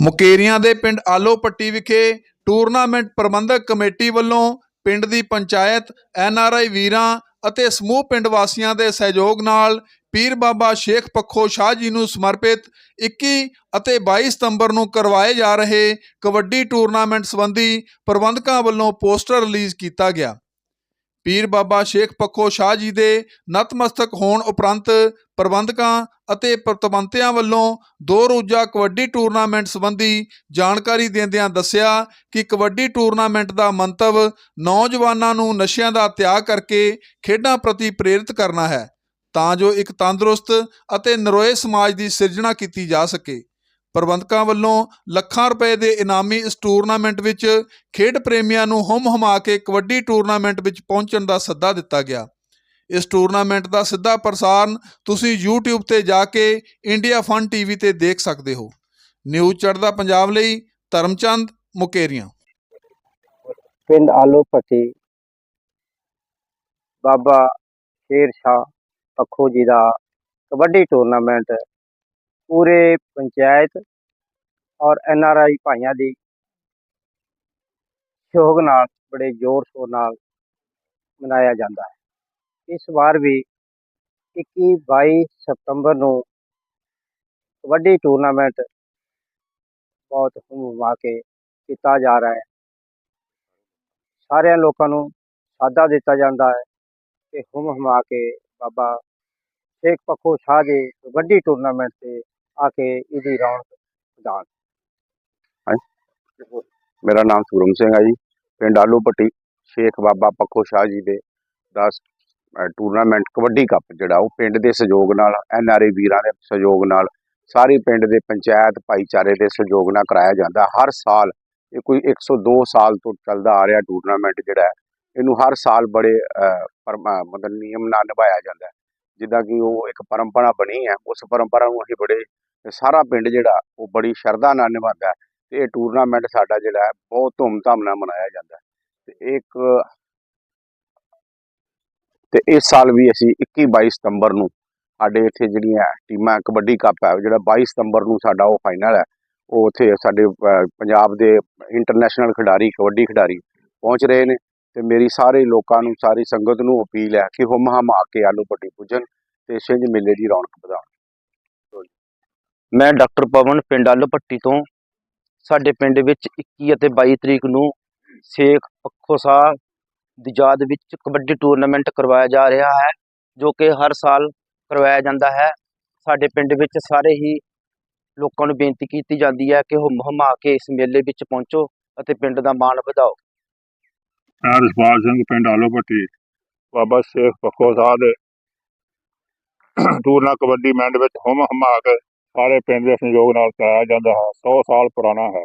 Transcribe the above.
ਮੁਕੇਰੀਆਂ ਦੇ ਪਿੰਡ ਆਲੋ ਪੱਟੀ ਵਿਖੇ ਟੂਰਨਾਮੈਂਟ ਪ੍ਰਬੰਧਕ ਕਮੇਟੀ ਵੱਲੋਂ ਪਿੰਡ ਦੀ ਪੰਚਾਇਤ, ਐੱਨ ਆਰ ਆਈ ਵੀਰਾਂ ਅਤੇ ਸਮੂਹ ਪਿੰਡ ਵਾਸੀਆਂ ਦੇ ਸਹਿਯੋਗ ਨਾਲ ਪੀਰ ਬਾਬਾ ਸ਼ੇਖ ਪੱਖੋ ਸ਼ਾਹ ਜੀ ਨੂੰ ਸਮਰਪਿਤ 21 ਅਤੇ 22 ਸਤੰਬਰ ਨੂੰ ਕਰਵਾਏ ਜਾ ਰਹੇ ਕਬੱਡੀ ਟੂਰਨਾਮੈਂਟ ਸੰਬੰਧੀ ਪ੍ਰਬੰਧਕਾਂ ਵੱਲੋਂ ਪੋਸਟਰ ਰਿਲੀਜ਼ ਕੀਤਾ ਗਿਆ। ਪੀਰ ਬਾਬਾ ਸ਼ੇਖ ਪੱਖੋ ਸ਼ਾਹ ਜੀ ਦੇ ਨਤਮਸਤਕ ਹੋਣ ਉਪਰੰਤ ਪ੍ਰਬੰਧਕਾਂ ਅਤੇ ਪ੍ਰਤਵੰਤਿਆਂ ਵੱਲੋਂ ਦੋ ਰੋਜ਼ਾ ਕਬੱਡੀ ਟੂਰਨਾਮੈਂਟ ਸੰਬੰਧੀ ਜਾਣਕਾਰੀ ਦਿੰਦਿਆਂ ਦੱਸਿਆ ਕਿ ਕਬੱਡੀ ਟੂਰਨਾਮੈਂਟ ਦਾ ਮੰਤਵ ਨੌਜਵਾਨਾਂ ਨੂੰ ਨਸ਼ਿਆਂ ਦਾ ਤਿਆਗ ਕਰਕੇ ਖੇਡਾਂ ਪ੍ਰਤੀ ਪ੍ਰੇਰਿਤ ਕਰਨਾ ਹੈ, ਤਾਂ ਜੋ ਇੱਕ ਤੰਦਰੁਸਤ ਅਤੇ ਨਰੋਏ ਸਮਾਜ ਦੀ ਸਿਰਜਣਾ ਕੀਤੀ ਜਾ ਸਕੇ। ਪ੍ਰਬੰਧਕਾਂ ਵੱਲੋਂ ਲੱਖਾਂ ਰੁਪਏ ਦੇ ਇਨਾਮੀ ਇਸ ਟੂਰਨਾਮੈਂਟ ਵਿੱਚ ਖੇਡ ਪ੍ਰੇਮੀਆਂ ਨੂੰ ਹੁਮ ਹਮਾ ਕੇ ਕਬੱਡੀ ਟੂਰਨਾਮੈਂਟ ਵਿੱਚ ਪਹੁੰਚਣ ਦਾ ਸੱਦਾ ਦਿੱਤਾ ਗਿਆ। ਇਸ ਟੂਰਨਾਮੈਂਟ ਦਾ ਸਿੱਧਾ ਪ੍ਰਸਾਰਣ ਤੁਸੀਂ YouTube ਤੇ ਜਾ ਕੇ ਇੰਡੀਆ ਫਨ ਟੀਵੀ ਤੇ ਦੇਖ ਸਕਦੇ ਹੋ। ਨਿਊਜ਼ ਚੜਦਾ ਪੰਜਾਬ ਲਈ ਧਰਮਚੰਦ ਮੁਕੇਰੀਆਂ। ਪਿੰਡ ਆਲੂ ਬਾਬਾ ਸ਼ੇਰ ਸ਼ਾਹ ਪੱਖੋ ਜੀ ਦਾ ਕਬੱਡੀ ਟੂਰਨਾਮੈਂਟ ਪੂਰੇ ਪੰਚਾਇਤ ਔਰ ਐਨ ਆਰ ਆਈ ਭਾਈਆਂ ਦੀ ਸਹਿਯੋਗ ਨਾਲ, ਬੜੇ ਜ਼ੋਰ ਸ਼ੋਰ ਨਾਲ ਮਨਾਇਆ ਜਾਂਦਾ ਹੈ। ਇਸ ਵਾਰ ਵੀ 21 22 ਸਤੰਬਰ ਨੂੰ ਕਬੱਡੀ ਟੂਰਨਾਮੈਂਟ ਬਹੁਤ ਹੁਮਾ ਕੇ ਕੀਤਾ ਜਾ ਰਿਹਾ ਹੈ। ਸਾਰਿਆਂ ਲੋਕਾਂ ਨੂੰ ਸਾਦਾ ਦਿੱਤਾ ਜਾਂਦਾ ਹੈ ਕਿ ਹੁਮ ਹਮਾ ਕੇ ਬਾਬਾ ਸ਼ੇਖ ਪੱਖੋ ਸ਼ਾਹ ਦੇ ਕਬੱਡੀ ਟੂਰਨਾਮੈਂਟ ਤੇ ਆ ਕੇ ਇਹਦੀ ਰੌਣਕ ਵਧਾਉਣ। ਮੇਰਾ ਨਾਮ ਸੂਰਮ ਸਿੰਘ ਹੈ ਜੀ। ਪਿੰਡ ਆਲੂ ਪੱਟੀ ਸ਼ੇਖ ਬਾਬਾ ਪੱਖੋ ਸ਼ਾਹ ਜੀ ਦੇ ਦਾ ਟੂਰਨਾਮੈਂਟ ਕਬੱਡੀ ਕੱਪ ਜਿਹੜਾ ਉਹ ਪਿੰਡ ਦੇ ਸਹਿਯੋਗ ਨਾਲ ਐਨਆਰਏ ਵੀਰਾਂ ਦੇ ਸਹਿਯੋਗ ਨਾਲ ਸਾਰੀ ਪਿੰਡ ਦੇ ਪੰਚਾਇਤ ਭਾਈਚਾਰੇ ਦੇ ਸਹਿਯੋਗ ਨਾਲ ਕਰਾਇਆ ਜਾਂਦਾ। ਹਰ ਸਾਲ ਇਹ ਕੋਈ 102 ਸਾਲ ਤੋਂ ਚੱਲਦਾ ਆ ਰਿਹਾ ਟੂਰਨਾਮੈਂਟ ਜਿਹੜਾ ਹੈ, ਇਹਨੂੰ ਹਰ ਸਾਲ ਬੜੇ ਮਤਲਬ ਨਿਯਮ ਨਾਲ ਨਿਭਾਇਆ ਜਾਂਦਾ ਹੈ। ਜਿੱਦਾਂ ਕਿ ਉਹ ਇੱਕ ਪਰੰਪਰਾ ਬਣੀ ਹੈ, ਉਸ ਪਰੰਪਰਾ ਨੂੰ ਅਸੀਂ ਬੜੇ ਸਾਰਾ ਪਿੰਡ ਜਿਹੜਾ, ਉਹ ਬੜੀ ਸ਼ਰਧਾ ਨਾਲ ਨਿਭਾਉਂਦਾ ਹੈ ਤੇ ਇਹ ਟੂਰਨਾਮੈਂਟ ਸਾਡਾ ਜਿਹੜਾ ਹੈ, ਬਹੁਤ ਧੂਮਧਾਮ ਨਾਲ ਮਨਾਇਆ ਜਾਂਦਾ ਹੈ। ਤੇ ਇੱਕ ਤੇ ਇਸ ਸਾਲ ਵੀ ਅਸੀਂ 21 22 ਸਤੰਬਰ ਨੂੰ ਸਾਡੇ ਇੱਥੇ ਜਿਹੜੀਆਂ ਟੀਮਾਂ, ਕਬੱਡੀ ਕੱਪ ਹੈ, ਜਿਹੜਾ 22 ਸਤੰਬਰ ਨੂੰ ਸਾਡਾ ਉਹ ਫਾਈਨਲ ਹੈ, ਉਹ ਉੱਥੇ ਸਾਡੇ ਪੰਜਾਬ ਦੇ ਇੰਟਰਨੈਸ਼ਨਲ ਖਿਡਾਰੀ, ਕਬੱਡੀ ਖਿਡਾਰੀ ਪਹੁੰਚ ਰਹੇ ਨੇ ਤੇ ਮੇਰੀ ਸਾਰੇ ਲੋਕਾਂ ਨੂੰ, ਸਾਰੀ ਸੰਗਤ ਨੂੰ ਅਪੀਲ ਹੈ ਕਿ ਹੁਮ ਹਮ ਆ ਕੇ ਆਲੂ ਪੱਟੀ ਪੁੱਜਣ ਤੇ ਛਿੰਝ ਮੇਲੇ ਦੀ ਰੌਣਕ ਵਧਾਉਣ। ਮੈਂ ਡਾਕਟਰ ਪਵਨ ਪਿੰਡ ਆਲੋ ਪੱਟੀ ਤੋਂ। ਸਾਡੇ ਪਿੰਡ ਵਿੱਚ 21 ਅਤੇ 22 ਤਰੀਕ ਨੂੰ ਸ਼ੇਖ ਪੱਖੋ ਸਾਹਿਬ ਦੀ ਯਾਦ ਵਿੱਚ ਕਬੱਡੀ ਟੂਰਨਾਮੈਂਟ ਕਰਵਾਇਆ ਜਾ ਰਿਹਾ ਹੈ, ਜੋ ਕਿ ਹਰ ਸਾਲ ਕਰਵਾਇਆ ਜਾਂਦਾ ਹੈ। ਸਾਡੇ ਪਿੰਡ ਵਿੱਚ ਸਾਰੇ ਹੀ ਲੋਕਾਂ ਨੂੰ ਬੇਨਤੀ ਕੀਤੀ ਜਾਂਦੀ ਹੈ ਕਿ ਹੁਮ ਹਮਾ ਕੇ ਇਸ ਮੇਲੇ ਵਿੱਚ ਪਹੁੰਚੋ ਅਤੇ ਪਿੰਡ ਦਾ ਮਾਣ ਵਧਾਓ। ਮੈਂ ਰਸਪਾਲ ਸਿੰਘ ਪਿੰਡ ਆਲੋ ਆਲੋਪੱਟੀ, ਬਾਬਾ ਸ਼ੇਖ ਪੱਖੋ ਸਾਹਿਬ ਟੂਰਨਾ ਕਬੱਡੀ ਮੈਂਡ ਵਿੱਚ ਹੁਮ ਹਮਾ ਕੇ ਸਾਰੇ ਪਿੰਡ ਦੇ ਸਹਿਯੋਗ ਨਾਲ ਚਲਾਇਆ ਜਾਂਦਾ ਹੈ। 100 ਸਾਲ ਪੁਰਾਣਾ ਹੈ।